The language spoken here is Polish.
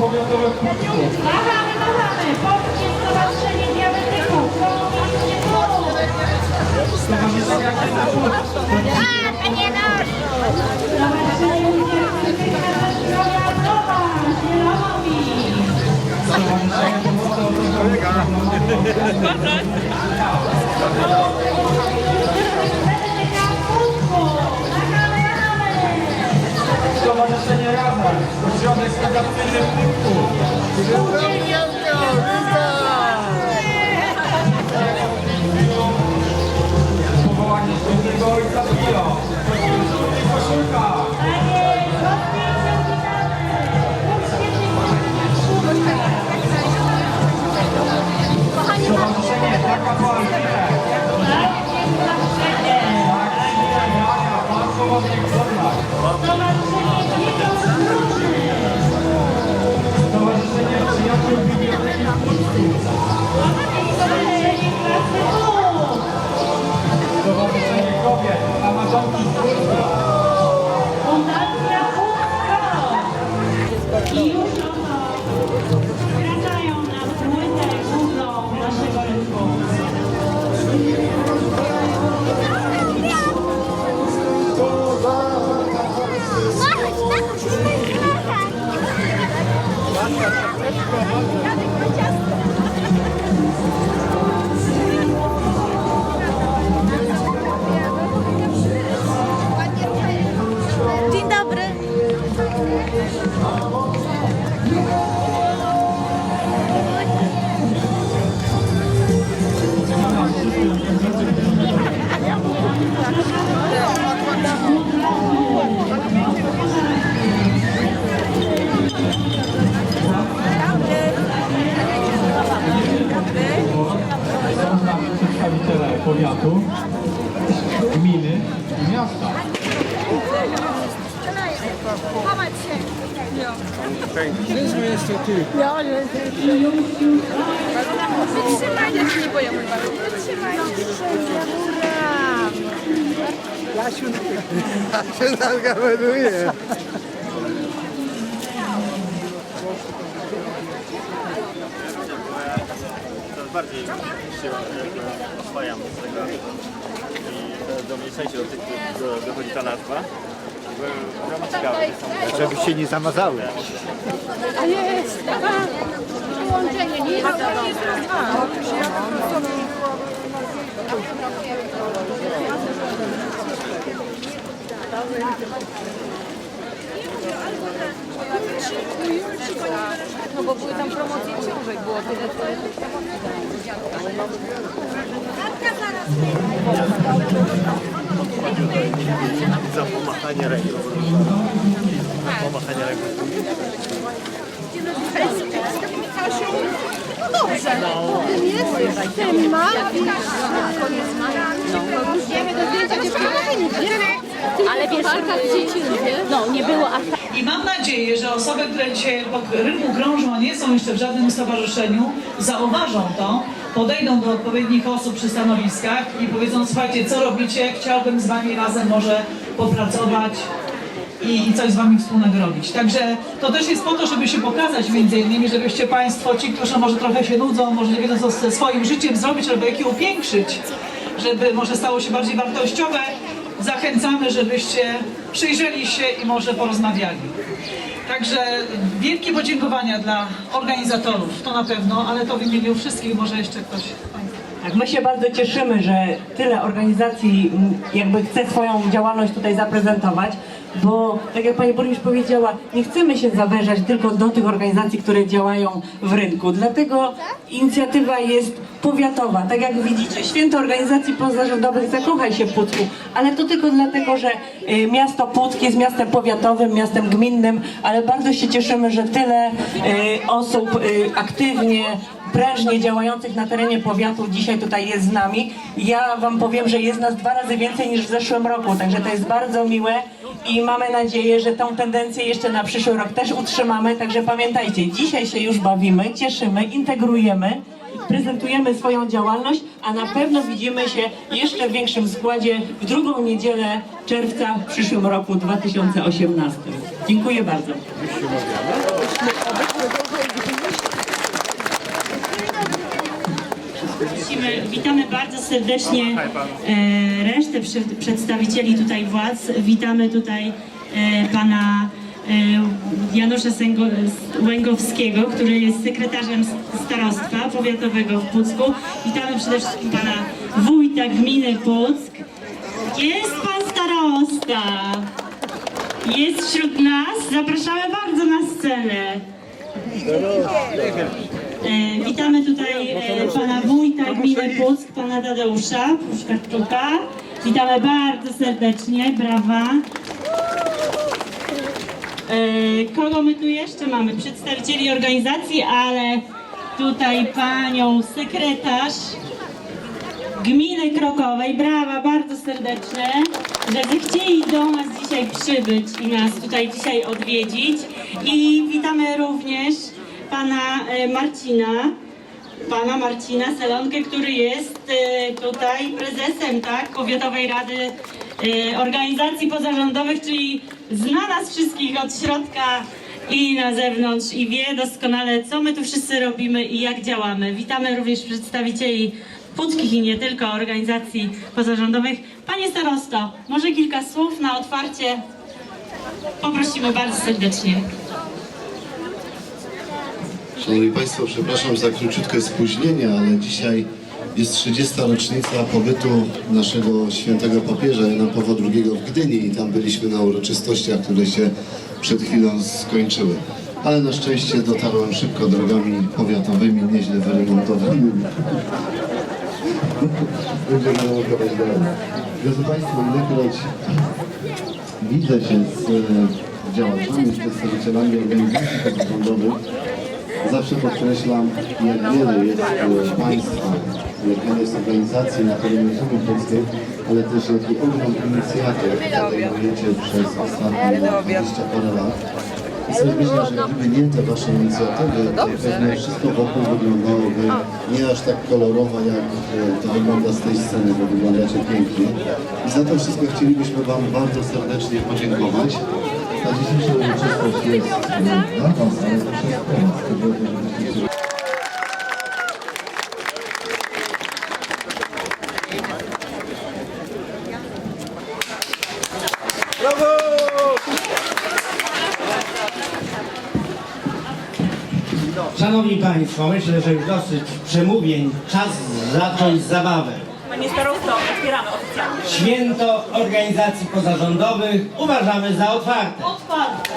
powiatowe w Pucku. Machamy, machamy! Polskie Stowarzyszenie Diabetyków! Pucku! Stowarzyszenie Puck. A, panie nasz! Stowarzyszenie Uniwersytetu Zdrowia Zdrowa! Zielonowi! Stowarzyszenie Pomocy Osobom Julio Torres. Stowarzyszenie Kobiet Amazonki z powiatu, gminy. I miasta. się zagameluje. coraz bardziej się jakby oswajam z tego i do mnie częściej do tych do, dochodzi ta nazwa. Byłem ciekawy, Żeby się nie zamazały. No bo były tam promocje książek, było tyle, tyle. za pomachanie ręką. Pomachanie ręką. Ale wiesz, dzieci ludzie. No, nie było aż tak. I mam nadzieję, że osoby, które dzisiaj po rynku krążą, a nie są jeszcze w żadnym stowarzyszeniu, zauważą to, podejdą do odpowiednich osób przy stanowiskach i powiedzą, słuchajcie, co robicie, chciałbym z wami razem może popracować i, i coś z wami wspólnego robić. Także to też jest po to, żeby się pokazać między innymi, żebyście Państwo, ci, którzy może trochę się nudzą, może nie wiedzą co ze swoim życiem zrobić, albo jak je upiększyć, żeby może stało się bardziej wartościowe, zachęcamy, żebyście przyjrzeli się i może porozmawiali. Także wielkie podziękowania dla organizatorów, to na pewno, ale to w imieniu wszystkich może jeszcze ktoś. Tak, my się bardzo cieszymy, że tyle organizacji m, jakby chce swoją działalność tutaj zaprezentować, bo tak jak Pani Burmistrz powiedziała, nie chcemy się zawężać tylko do tych organizacji, które działają w rynku. Dlatego inicjatywa jest powiatowa. Tak jak widzicie, Święto Organizacji Pozarządowych Zakochaj się w Pucku, ale to tylko dlatego, że y, miasto Puck jest miastem powiatowym, miastem gminnym, ale bardzo się cieszymy, że tyle y, osób y, aktywnie prężnie działających na terenie powiatu dzisiaj tutaj jest z nami. Ja Wam powiem, że jest nas dwa razy więcej niż w zeszłym roku, także to jest bardzo miłe i mamy nadzieję, że tą tendencję jeszcze na przyszły rok też utrzymamy. Także pamiętajcie, dzisiaj się już bawimy, cieszymy, integrujemy prezentujemy swoją działalność, a na pewno widzimy się jeszcze w większym składzie w drugą niedzielę czerwca w przyszłym roku 2018. Dziękuję bardzo. Witamy bardzo serdecznie e, resztę przedstawicieli tutaj władz. Witamy tutaj e, pana e, Janusza Sęgo- Łęgowskiego, który jest sekretarzem starostwa powiatowego w Pucku. Witamy przede wszystkim pana wójta gminy Puck. Jest pan starosta. Jest wśród nas. Zapraszamy bardzo na scenę. E, witamy tutaj e, pana wójta gminy Puck, pana Tadeusza Puszkarczuka. Witamy bardzo serdecznie, brawa. E, kogo my tu jeszcze mamy? Przedstawicieli organizacji, ale tutaj panią sekretarz gminy Krokowej. Brawa, bardzo serdeczne, że zechcieli do nas dzisiaj przybyć i nas tutaj dzisiaj odwiedzić. I witamy również pana e, Marcina, pana Marcina Selonkę, który jest e, tutaj prezesem tak, Powiatowej Rady e, Organizacji Pozarządowych, czyli zna nas wszystkich od środka i na zewnątrz i wie doskonale, co my tu wszyscy robimy i jak działamy. Witamy również przedstawicieli Puckich i nie tylko organizacji pozarządowych. Panie starosto, może kilka słów na otwarcie poprosimy bardzo serdecznie. Szanowni Państwo, przepraszam za króciutkie spóźnienie, ale dzisiaj jest 30. rocznica pobytu naszego świętego papieża Jana Pawła II w Gdyni i tam byliśmy na uroczystościach, które się przed chwilą skończyły. Ale na szczęście dotarłem szybko drogami powiatowymi, nieźle wyremontowanymi. Będziemy remontować dalej. Drodzy Państwo, ilekroć widzę się z e, działaczami, przedstawicielami organizacji pozarządowych, Zawsze podkreślam, jak wiele jest e, państwa, jak wiele jest organizacji na terenie Unii Polskiej, ale też jaki ogrom inicjatyw podejmujecie przez ostatnie 20 parę lat. I sobie myślę, że gdyby nie te wasze inicjatywy, to pewnie wszystko wokół wyglądałoby nie aż tak kolorowo, jak e, to wygląda z tej sceny, bo wyglądacie pięknie. I za to wszystko chcielibyśmy wam bardzo serdecznie podziękować. Ta dzisiejsza Szanowni Państwo, myślę, że już dosyć przemówień. Czas zacząć zabawę. Panie starosto, otwieramy oficjalnie. Święto organizacji pozarządowych uważamy za otwarte. Otwarte.